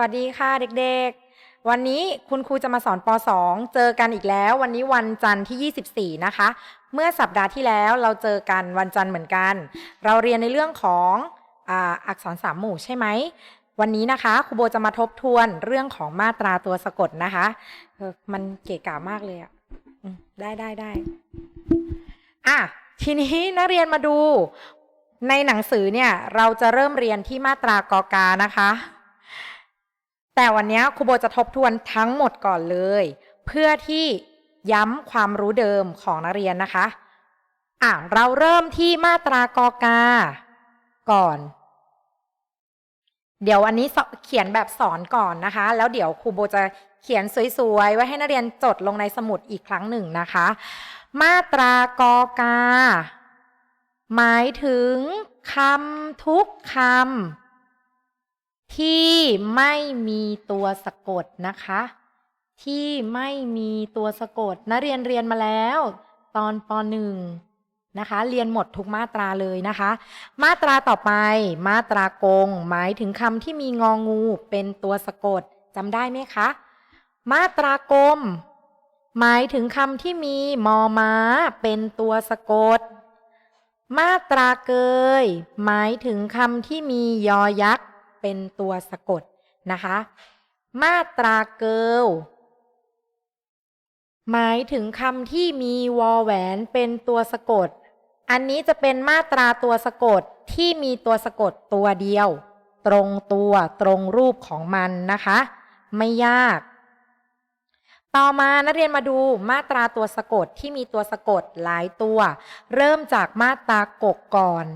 วัสดีค่ะเด็กๆ วันนี้คุณครูจะมาสอนป .2 เจอกันอีกแล้ว วันนี้วันจันทร์ที่ 24 นะคะ เมื่อสัปดาห์ที่แล้วเราเจอกันวันจันทร์เหมือนกัน เราเรียนในเรื่องของออักษรสามหมู่ใช่ไหม วันนี้นะคะครูโบจะมาทบทวนเรื่องของมาตราตัวสะกดนะคะออมันเก๋กามากเลยอะอืมได้ได้ได้อะทีนี้นักเรียนมาดู ในหนังสือเนี่ยเราจะเริ่มเรียนที่มาตรากอกานะคะ แต่วันนี้ครูโบจะทบทวนทั้งหมดก่อนเลย เพื่อที่ย้ำความรู้เดิมของนักเรียนนะคะ อะเราเริ่มที่มาตรากอกา ก่อน เดี๋ยวอันนี้เขียนแบบสอนก่อนนะคะ แล้วเดี๋ยวครูโบจะเขียนสวยๆ ไว้ให้นักเรียนจดลงในสมุดอีกครั้งหนึ่งนะคะ มาตรากอกา หมายถึงคำทุกคำ ที่ไม่มีตัวสะกดนะคะ ที่ไม่มีตัวสะกดนักเรียนเรียนมาแล้ว ตอนปหนึ่งนะคะ เรียนหมดทุกมาตราเลยนะคะ มาตราต่อไป มาตรากง หมายถึงคำที่มีงองูเป็นตัวสะกดจำได้ไหมคะ มาตรากลมหมายถึงคำที่มีมอม้าเป็นตัวสะกด มาตราเกย หมายถึงคำที่มียอยักษ์ เป็นตัวสะกดนะคะ มาตราเกิลหมายถึงคำที่มีวอแหวนเป็นตัวสะกด อันนี้จะเป็นมาตราตัวสะกดที่มีตัวสะกดตัวเดียว ตรงตัวตรงรูปของมันนะคะ ไม่ยาก ต่อมานักเรียนมาดูมาตราตัวสะกดที่มีตัวสะกดหลายตัว เริ่มจากมาตรากกก่อน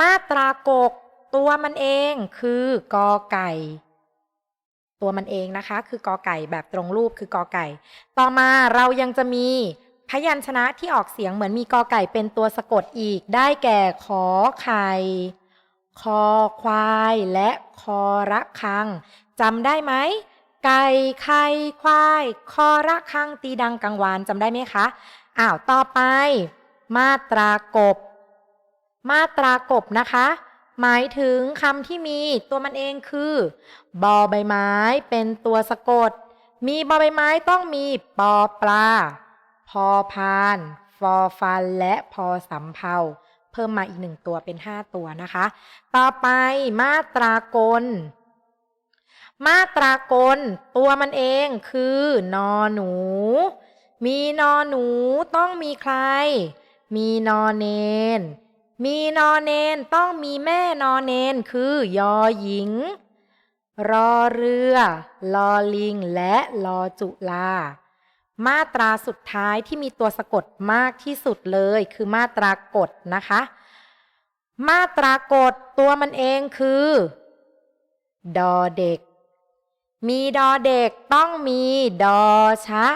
มาตรากก ตัวมันเองคือกอไก่ ตัวมันเองนะคะ คือกอไก่แบบตรงรูปคือกอไก่ ต่อมาเรายังจะมีพยัญชนะที่ออกเสียงเหมือนมีกอไก่เป็นตัวสะกดอีก ได้แก่ขอไข่คอควายและคอระคังจำได้ไหมไก่ไข่ควายคอระฆังตีดังกังวานจำได้ไหมคะอ้าวต่อไป มาตรากบ มาตรากบนะคะ หมายถึงคำที่มีตัวมันเองคือบอใบไม้เป็นตัวสะกด มีบอใบไม้ต้องมีปอปลา พอพาน ฟอฟัน และพอสำเภาเพิ่มมาอีกหนึ่งตัวเป็นห้าตัวนะคะ ต่อไปมาตรากล มาตรากล ตัวมันเองคือนอหนู มีนอหนูต้องมีใคร มีนอเนน มีนอนเนนต้องมีแม่นอนเนนคือยอหญิง รอเรือ ลอลิง และลอจุลา มาตราสุดท้ายที่มีตัวสะกดมากที่สุดเลยคือมาตรากฎนะคะ มาตรากฎตัวมันเองคือ ดอเด็ก มีดอเด็กต้องมีดอชะ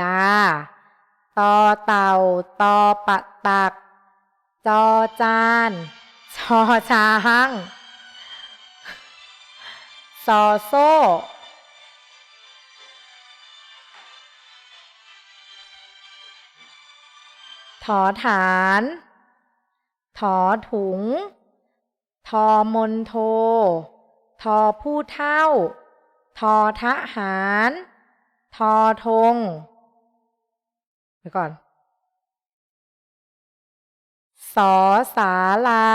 ดา ตอเต่า ตอปะตัก จอจานชอช้างซอโซ่ถอฐาน ถอถุง ทอมนโท ทอผู้เท่า ทอทหาร ทอธงไปก่อน สอสาลา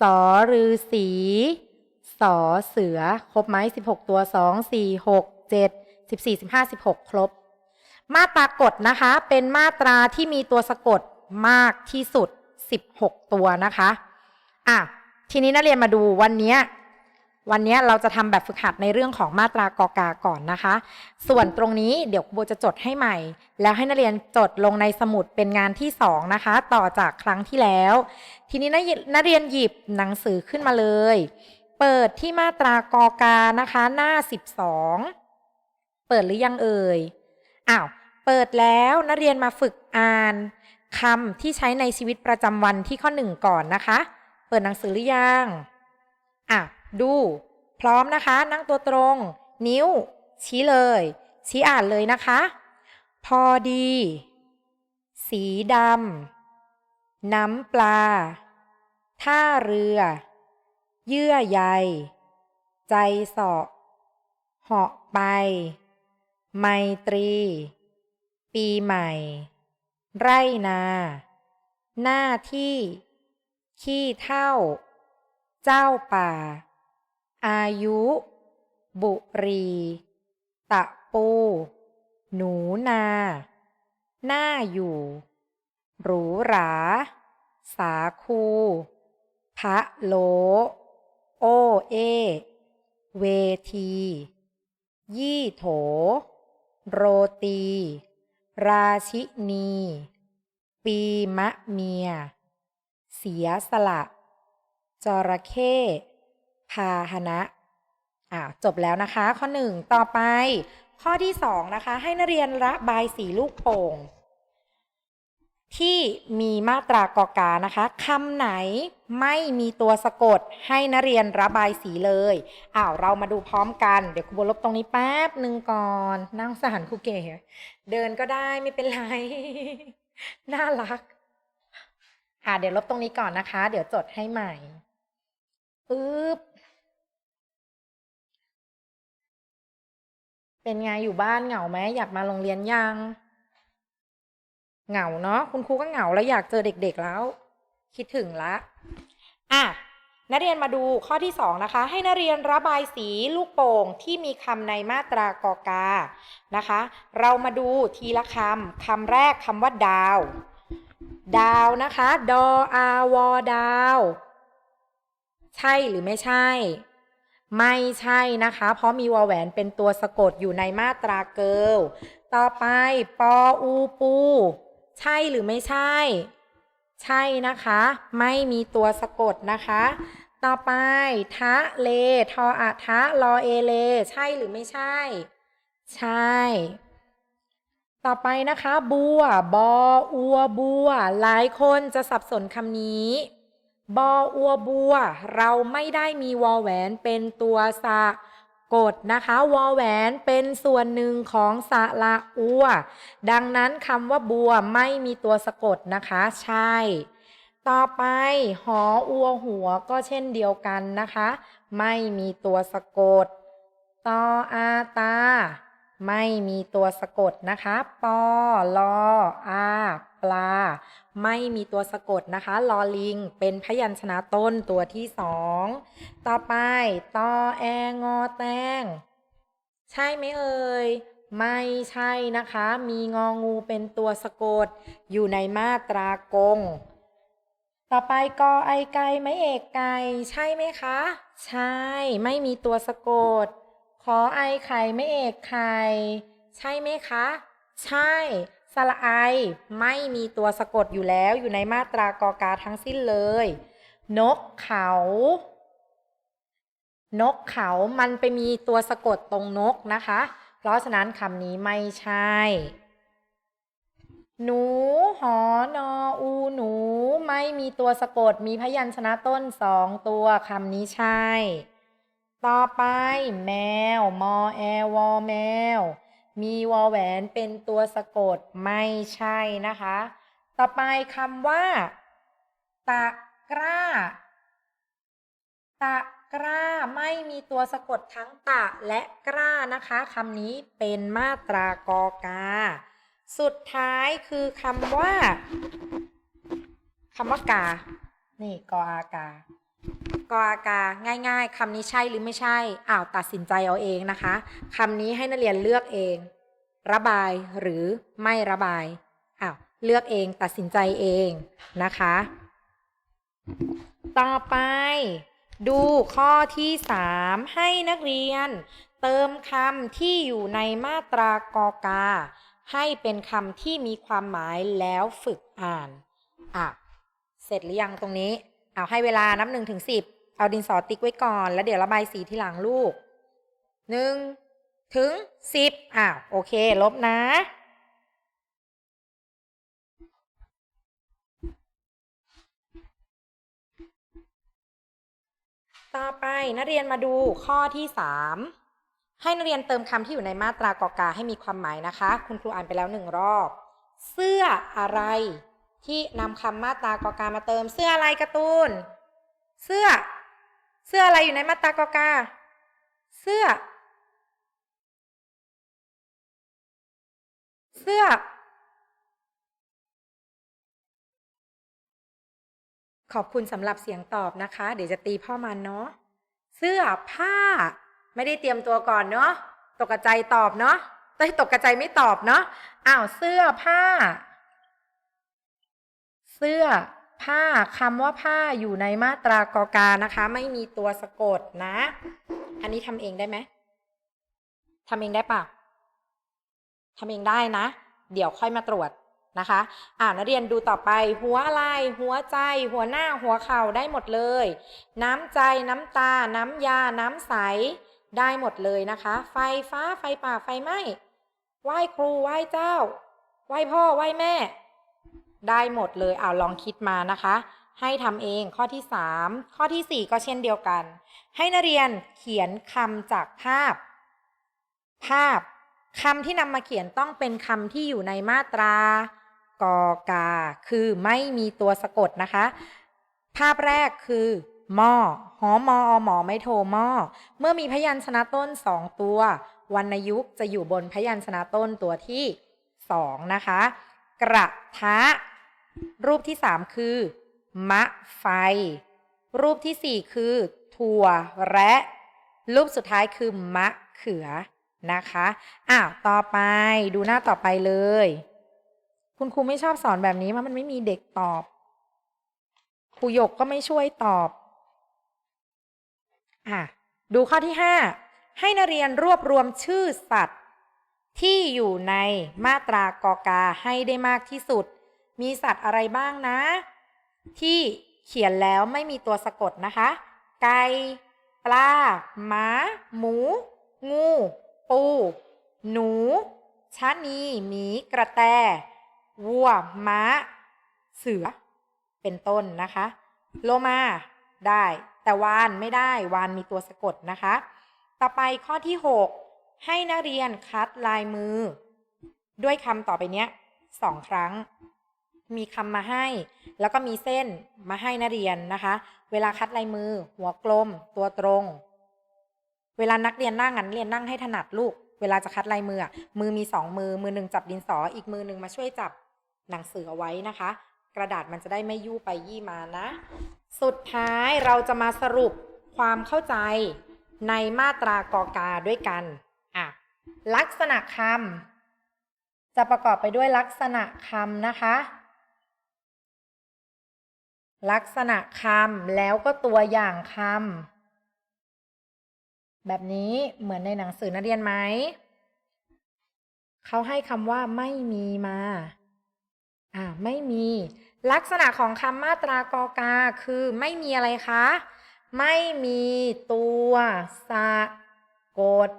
สอฤาษีสอเสือ ครบไหมสิบหกตัวสองสี่หกเจ็ดสิบสี่สิบห้าสิบหกครบ มาตรากฎนะคะ เป็นมาตราที่มีตัวสะกดมากที่สุดสิบหกตัวนะคะ อะ ทีนี้นักเรียนมาดูวันนี้ วันนี้เราจะทำแบบฝึกหัดในเรื่องของมาตรากอกาก่อนนะคะ ส่วนตรงนี้เดี๋ยวครูโบจะจดให้ใหม่ แล้วให้นักเรียนจดลงในสมุดเป็นงานที่สองนะคะ ต่อจากครั้งที่แล้ว ทีนี้นักเรียนหยิบหนังสือขึ้นมาเลย เปิดที่มาตรากอกานะคะ หน้า 12 เปิดหรือยังเอ่ยอ้าวเปิดแล้วนักเรียนมาฝึกอ่านคำที่ใช้ในชีวิตประจำวันที่ข้อหนึ่งก่อนนะคะ เปิดหนังสือหรือยังอะ ดู พร้อมนะคะ นั่งตัวตรง นิ้ว ชี้เลย ชี้อ่านเลยนะคะ พอดี สีดำน้ำปลา ท่าเรือ เยื่อใย ใจสาะเหาะไป ไมตรี ปีใหม่ ไรนา หน้าที่ ขี้เท่า เจ้าป่า อายุ บุรี ตะปู หนูนา หน้าอยู่ หรูหรา สาคูพระโล โอเอ เวที ยี่โถ โรตี ราชินี ปีมะเมีย เสียสละ จระเข้ พาหนะอ่าจบแล้วนะคะ ข้อหนึ่งต่อไป ข้อที่สองนะคะ ให้นักเรียนระบายสีลูกโป่ง ที่มีมาตรากอกานะคะคำไหนไม่มีตัวสะกด ให้นักเรียนระบายสีเลยอ้าวเรามาดูพร้อมกัน เดี๋ยวครูบลบตรงนี้แป๊บหนึ่งก่อนนั่งสหันครูเก๋เดินก็ได้ไม่เป็นไร น่ารักอ่าเดี๋ยวลบตรงนี้ก่อนนะคะ เดี๋ยวจดให้ใหม่ปึ๊บ เป็นไงอยู่บ้านเหงาไหมอยากมาโรงเรียนยังเหงาเนาะคุณครูก็เหงาแล้วอยากเจอเด็กๆแล้ว คิดถึงละอะนักเรียนมาดูข้อที่สองนะคะ ให้นักเรียนระบายสีลูกโป่งที่มีคำในมาตรากอกานะคะ เรามาดูทีละคำคำแรกคำว่าดาว ดาวนะคะ ดออาวอดาว ใช่หรือไม่ใช่ ไม่ใช่นะคะ เพราะมีวอแหวนเป็นตัวสะกดอยู่ในมาตราเกิลต่อไปปออูปู ใช่หรือไม่ใช่ ใช่นะคะ ไม่มีตัวสะกดนะคะ ต่อไป ทะเล ทออะทะลอเอเล ใช่หรือไม่ใช่ ใช่ ต่อไปนะคะ บัว บอ อัว บัว หลายคนจะสับสนคำนี้ บออัวบัว เราไม่ได้มีวอแหวนเป็นตัวสะกดนะคะวอแหวนเป็นส่วนหนึ่งของสะระอัว ดังนั้นคำว่าบัวไม่มีตัวสะกดนะคะ ใช่ ต่อไป หออัวหัวก็เช่นเดียวกันนะคะ ไม่มีตัวสะกดตออาตา ไม่มีตัวสะกดนะคะ ปอลออา ปลา ไม่มีตัวสะกดนะคะลอลิง เป็นพยัญชนะต้นตัวที่สองต่อไปตอแองอแตง ใช่ไหมเอ่ยไม่ใช่นะคะ มีงองูเป็นตัวสะกด อยู่ในมาตรากง ต่อไปกอไอไก่ไม่เอกไก่ใช่ไหมคะ ใช่ ไม่มีตัวสะกด ขอไอไข่ไม่เอกไข่ ใช่ไหมคะ ใช่ สระไอไม่มีตัวสะกดอยู่แล้วอยู่ในมาตรากอกาทั้งสิ้นเลย นกเขา นกเขามันไปมีตัวสะกดตรงนกนะคะ เพราะฉะนั้นคำนี้ไม่ใช่ หนู หอนออูหนู ไม่มีตัวสะกดมีพยัญชนะต้นสองตัวคำนี้ใช่ ต่อไป แมว มอแอวอแมว มีวอแหวนเป็นตัวสะกดไม่ใช่นะคะ ต่อไปคำว่า ตะกร้า ตะกร้าไม่มีตัวสะกดทั้งตะและกร้านะคะคำนี้เป็นมาตรากอกา สุดท้ายคือคำว่าคำว่ากา นี่กออากา กออากาง่าย ๆคำนี้ใช่หรือไม่ใช่อ้าวตัดสินใจเอาเองนะคะคำนี้ให้นักเรียนเลือกเอง ระบายหรือไม่ระบายอ้าวเลือกเองตัดสินใจเองนะคะ ต่อไป ดูข้อที่สามให้นักเรียน เติมคำที่อยู่ในมาตรากอกา ให้เป็นคำที่มีความหมายแล้วฝึกอ่านอะเสร็จหรือยังตรงนี้ เอาให้เวลานับหนึ่งถึงสิบ เอาดินสอติ๊กไว้ก่อน แล้วเดี๋ยวระบายสีทีหลังลูกหนึ่งถึงสิบอะโอเค ลบนะ ต่อไปนักเรียนมาดูข้อที่สามให้นักเรียนเติมคำที่อยู่ในมาตรากอกาให้มีความหมายนะคะ คุณครูอ่านไปแล้วหนึ่งรอบ เสื้ออะไรที่นำคำมาตรากอกามาเติม เสื้ออะไรการ์ตูน เสื้อ เสื้ออะไรอยู่ในมาตรากอกา เสื้อ เสื้อ ขอบคุณสำหรับเสียงตอบนะคะ เดี๋ยวจะตีพ่อมันเนาะ เสื้อผ้า ไม่ได้เตรียมตัวก่อนเนาะ ตกใจตอบเนาะต้ตกใจไม่ตอบเนาะ อ้าว เสื้อผ้า เสื้อ ผ้าคำว่าผ้าอยู่ในมาตรากอกานะคะ ไม่มีตัวสะกดนะ อันนี้ทำเองได้ไหมทำเองได้ปะทำเองได้นะ เดี๋ยวค่อยมาตรวจนะคะ อ่านักเรียนดูต่อไปหัวอะไร หัวใจ หัวหน้าหัวเข่าได้หมดเลย น้ำใจน้ำตา น้ำยา น้ำใสได้หมดเลยนะคะ ไฟฟ้าไฟป่าไฟไหม้ไหว้ครูไหว้เจ้า ไหว้พ่อไหว้แม่ ได้หมดเลยเอาลองคิดมานะคะ ให้ทำเองข้อที่ 3 ข้อทีสี่ 4 ก็เช่นเดียวกัน ให้นักเรียนเขียนคำจากภาพ ภาพคำที่นำมาเขียนต้องเป็นคำที่อยู่ในมาตรากอกา คือไม่มีตัวสะกดนะคะ ภาพแรกคือหม้อหอมออหมอไม่โทหม้อเมื่อมีพยัญชนะต้นสองตัววรรณยุกจะอยู่บนพยัญชนะต้นตัวที่สองนะคะ กระทะ รูปที่สามคือ มะไฟ รูปที่สี่คือ ถั่วและ รูปสุดท้ายคือ มะเขือนะคะอ้าวต่อไปดูหน้าต่อไปเลย คุณครูไม่ชอบสอนแบบนี้มันมันไม่มีเด็กตอบครูหยกก็ไม่ช่วยตอบอะดูข้อที่ 5 ให้นักเรียนรวบรวมชื่อสัตว์ ที่อยู่ในมาตรากอกาให้ได้มากที่สุด มีสัตว์อะไรบ้างนะ ที่เขียนแล้วไม่มีตัวสะกดนะคะ ไก่ปลาหมาหมู งู ปู หนูชะนีหมีกระแต วัว ม้า เสือ เป็นต้นนะคะ โลมาได้ แต่วานไม่ได้ วานมีตัวสะกดนะคะ ต่อไปข้อที่ 6 ให้นักเรียนคัดลายมือ ด้วยคำต่อไปเนี้ยสองครั้ง มีคำมาให้ แล้วก็มีเส้นมาให้นักเรียนนะคะ เวลาคัดลายมือ หัวกลม ตัวตรง เวลานักเรียนนั่งอะนักเรียนนั่งให้ถนัดลูก เวลาจะคัดลายมือ มือมีสองมือ มือหนึ่งจับดินสอ อีกมือหนึ่งมาช่วยจับหนังสือเอาไว้นะคะ กระดาษมันจะได้ไม่ยู่ไปยี่มานะ สุดท้ายเราจะมาสรุปความเข้าใจในมาตรากอกาด้วยกันอะลักษณะคำจะประกอบไปด้วยลักษณะคำนะคะ ลักษณะคำแล้วก็ตัวอย่างคำแบบนี้เหมือนในหนังสือนักเรียนไหม เขาให้คำว่าไม่มีมาอ่าไม่มี ลักษณะของคำมาตรากอกาคือไม่มีอะไรคะ ไม่มีตัวสะกด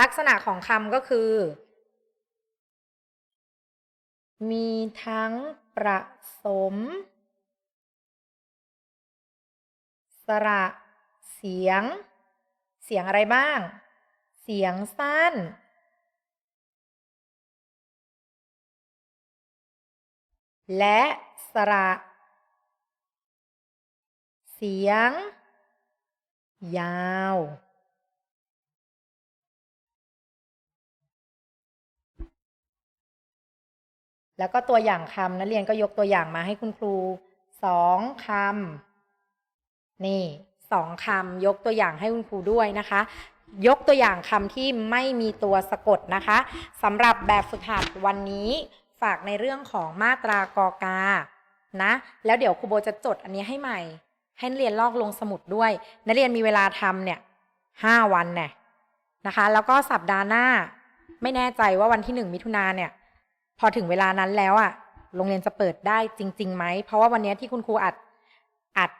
ลักษณะของคำก็คือ มีทั้ง ประสม สระ เสียง เสียงอะไรบ้าง เสียงสั้น และสระ เสียง ยาว แล้วก็ตัวอย่างคำนักเรียนก็ยกตัวอย่างมาให้คุณครูสองคำนี่สองคำยกตัวอย่างให้คุณครูด้วยนะคะ ยกตัวอย่างคำที่ไม่มีตัวสะกดนะคะสำหรับแบบฝึกหัดวันนี้ฝากในเรื่องของมาตรากอกานะ แล้วเดี๋ยวครูโบจะจดอันนี้ให้ใหม่ ให้นักเรียนลอกลงสมุดด้วย นักเรียนมีเวลาทำเนี่ยห้าวันเนี่ยนะคะ แล้วก็สัปดาห์หน้า ไม่แน่ใจว่าวันที่หนึ่งมิถุนาเนี่ย พอถึงเวลานั้นแล้วอะโรงเรียนจะเปิดได้จริงๆไหม เพราะว่าวันนี้ที่คุณครูอัดอัด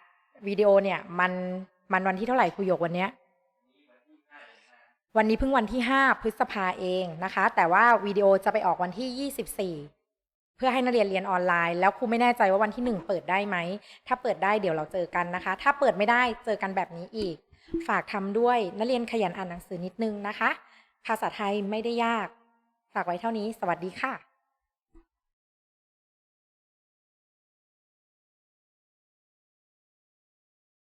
วิดีโอเนี่ย มันมันวันที่เท่าไหร่ครูหยกวันเนี้ยวันนี้เพิ่งวันที่ 5 พฤษภาเองนะคะ แต่ว่าวิดีโอจะไปออกวันที่ 24 เพื่อให้นักเรียนเรียนออนไลน์ แล้วครูไม่แน่ใจว่าวันที่ 1 เปิดได้ไหม ถ้าเปิดได้เดี๋ยวเราเจอกันนะคะ ถ้าเปิดไม่ได้เจอกันแบบนี้อีก ฝากทำด้วยนักเรียนขยันอ่านหนังสือนิดนึงนะคะ ภาษาไทยไม่ได้ยาก ฝากไว้เท่านี้ สวัสดีค่ะ